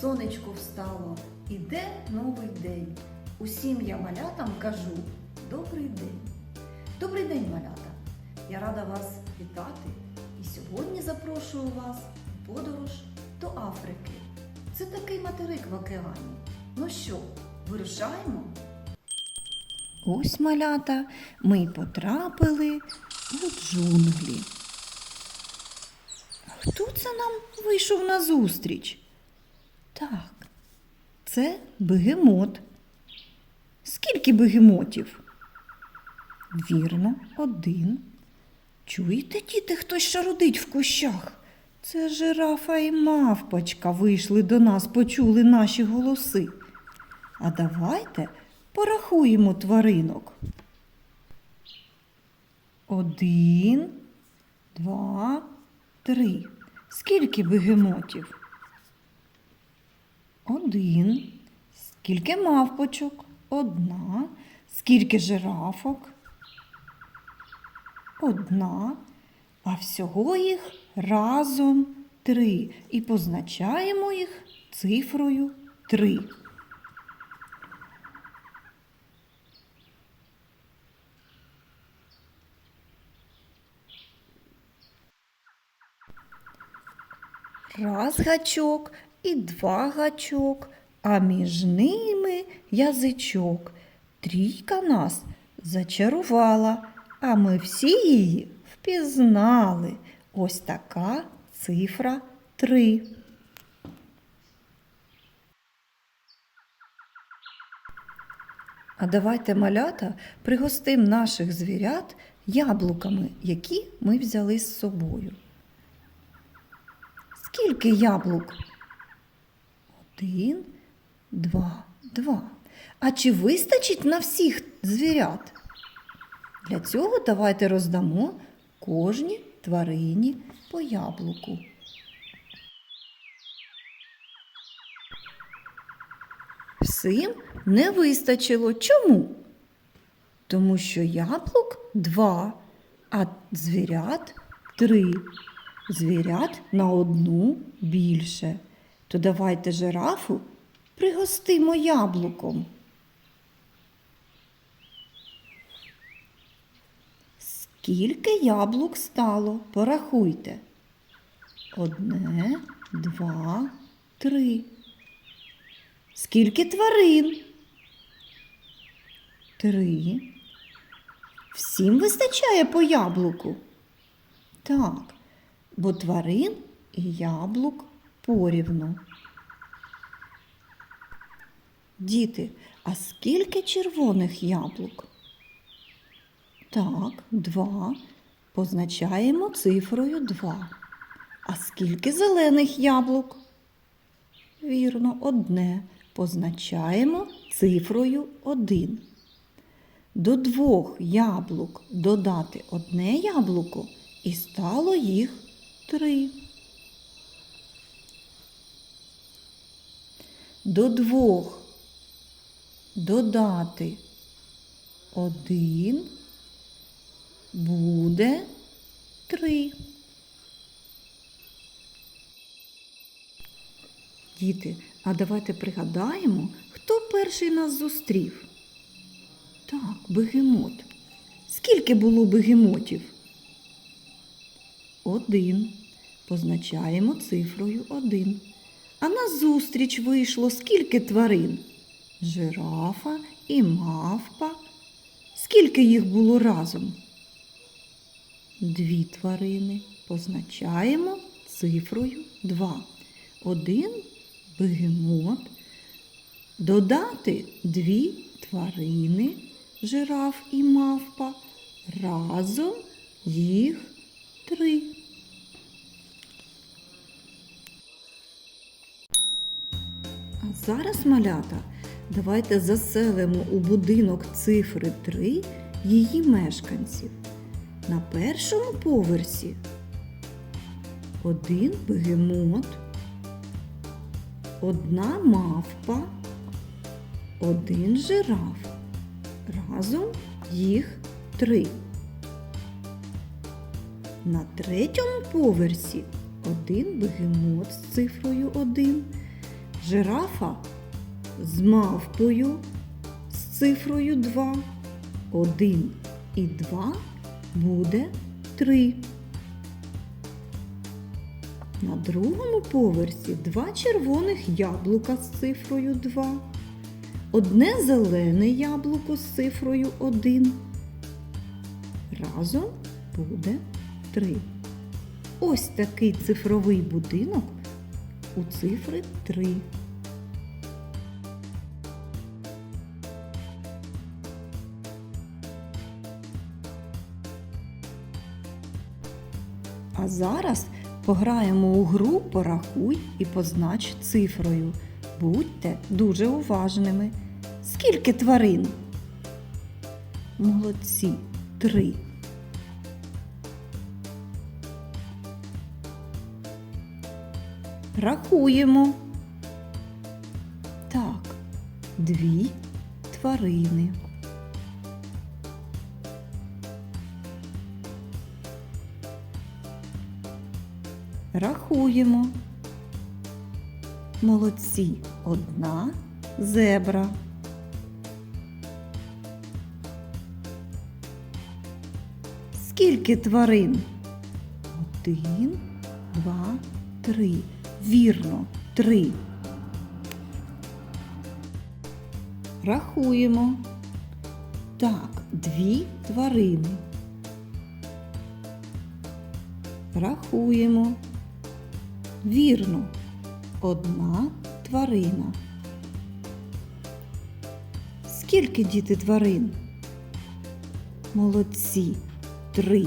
сонечко встало, іде новий день. Усім я малятам кажу добрий день. Добрий день, малята! Я рада вас вітати і сьогодні запрошую вас в подорож до Африки. Це такий материк в океані. Ну що, вирушаємо? Ось малята, ми потрапили у джунглі. Хто це нам вийшов назустріч? Так, це бегемот. Скільки бегемотів? Вірно, один. Чуєте, діти, хтось шарудить в кущах? Це жирафа і мавпочка вийшли до нас, почули наші голоси. А давайте порахуємо тваринок. Один, два, три. Скільки бегемотів? Один. Скільки мавпочок? Одна. Скільки жирафок? Одна. А всього їх разом три. І позначаємо їх цифрою три. Раз гачок і два гачок, а між ними язичок. Трійка нас зачарувала, а ми всі її впізнали. Ось така цифра три. А давайте малята пригостим наших звірят яблуками, які ми взяли з собою. Скільки яблук? Один, два, два. А чи вистачить на всіх звірят? Для цього давайте роздамо кожній тварині по яблуку. Всім не вистачило. Чому? Тому що яблук два, а звірят три. Звірят на одну більше. То давайте жирафу пригостимо яблуком. Скільки яблук стало? Порахуйте. Одне, два, три. Скільки тварин? Три. Всім вистачає по яблуку? Так, бо тварин і яблук порівну. Діти, а скільки червоних яблук? Так, два. Позначаємо цифрою два. А скільки зелених яблук? Вірно, одне. Позначаємо цифрою один. До двох яблук додати одне яблуко і стало їх три. До двох додати один буде три. Діти, а давайте пригадаємо, хто перший нас зустрів. Так, бегемот. Скільки було бегемотів? Один. Позначаємо цифрою один. А назустріч вийшло скільки тварин? Жирафа і мавпа. Скільки їх було разом? Дві тварини. Позначаємо цифрою 2. Один бегемот. Додати дві тварини, жираф і мавпа. Разом їх три. А зараз, малята, давайте заселимо у будинок цифри 3 її мешканців. На першому поверсі один бегемот, одна мавпа, один жираф. Разом їх три. На третьому поверсі один бегемот з цифрою 1, Жирафа з мавпою з цифрою 2. 1 і 2 буде 3. На другому поверсі два червоних яблука з цифрою 2. Одне зелене яблуко з цифрою 1. Разом буде 3. Ось такий цифровий будинок у цифри 3. А зараз пограємо у гру Порахуй і познач цифрою. Будьте дуже уважними. Скільки тварин? Молодці. Три. Рахуємо. Так, дві тварини. Рахуємо. Молодці. Одна зебра. Скільки тварин? Один, два, три. Вірно, три. Рахуємо. Так, дві тварини. Рахуємо. Вірно, одна тварина. Скільки діти тварин? Молодці. Три.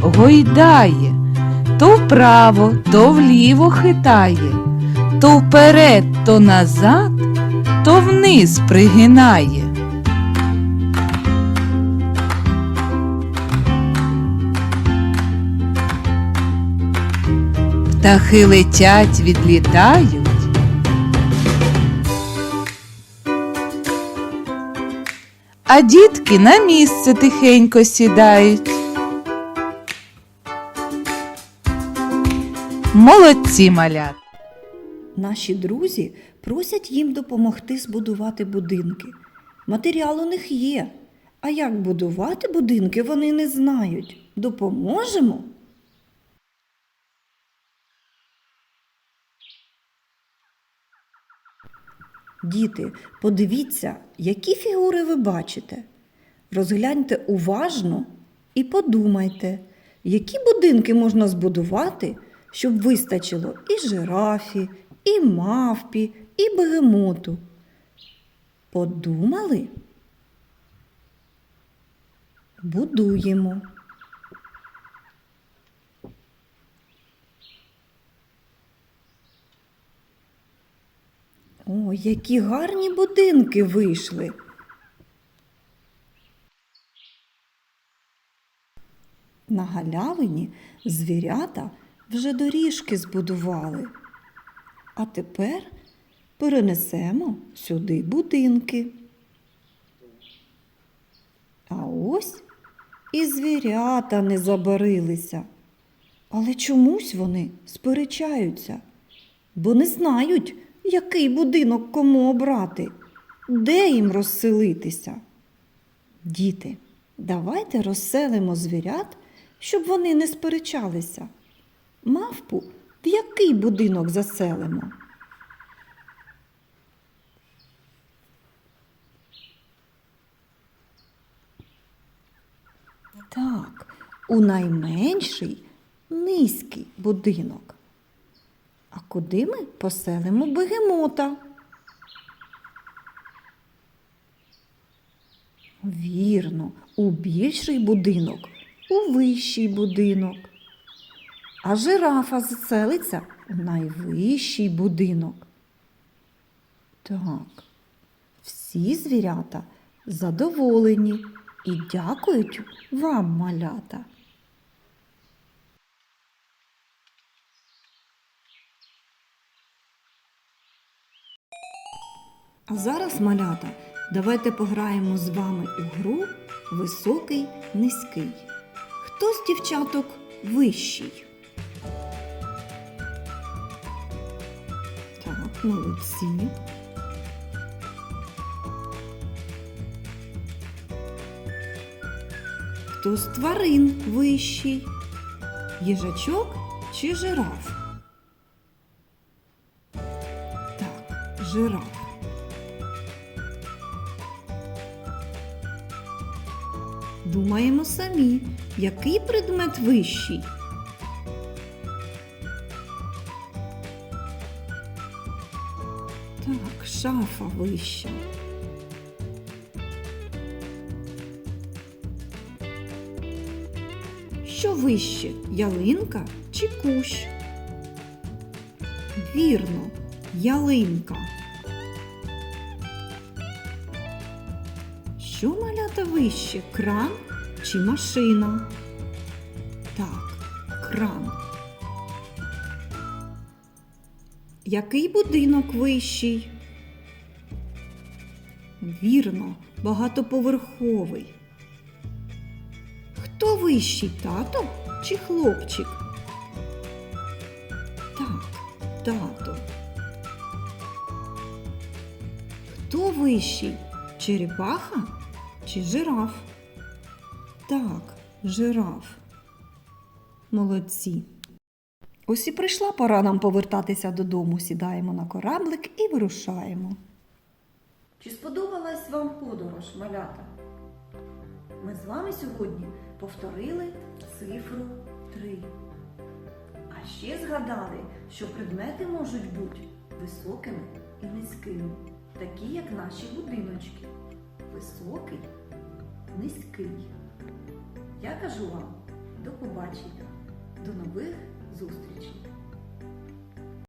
гойдає, то вправо, то вліво хитає, то вперед, то назад, то вниз пригинає. Птахи летять, відлітають. а дітки на місце тихенько сідають. Молодці малят! Наші друзі просять їм допомогти збудувати будинки. Матеріал у них є. А як будувати будинки, вони не знають. Допоможемо? Діти, подивіться, які фігури ви бачите. Розгляньте уважно і подумайте, які будинки можна збудувати, щоб вистачило і жирафі, і мавпі, і бегемоту. Подумали? Будуємо. О, які гарні будинки вийшли. На галявині звірята вже доріжки збудували. А тепер перенесемо сюди будинки. А ось і звірята не забарилися. Але чомусь вони сперечаються, бо не знають, який будинок кому обрати, де їм розселитися. Діти, давайте розселимо звірят, щоб вони не сперечалися. Мавпу в який будинок заселимо? Так, у найменший низький будинок. А куди ми поселимо бегемота? Вірно, у більший будинок, у вищий будинок. А жирафа заселиться у найвищий будинок. Так, всі звірята задоволені і дякують вам, малята. А зараз, малята, давайте пограємо з вами у гру Високий низький. Хто з дівчаток вищий? Молодці. Хто з тварин вищий? Їжачок чи жираф? Так, жираф. Думаємо самі, який предмет вищий? Шафа вища. Що вище, ялинка чи кущ? Вірно, ялинка. Що малята вище, кран чи машина? Так, кран. Який будинок вищий? Вірно, багатоповерховий. Хто вищий, тато чи хлопчик? Так, тато. Хто вищий? Черепаха чи жираф? Так, жираф. Молодці. Ось і прийшла пора нам повертатися додому. Сідаємо на кораблик і вирушаємо. Чи сподобалась вам подорож, малята? Ми з вами сьогодні повторили цифру 3. А ще згадали, що предмети можуть бути високими і низькими, такі як наші будиночки. Високий, низький. Я кажу вам до побачення, до нових зустрічей!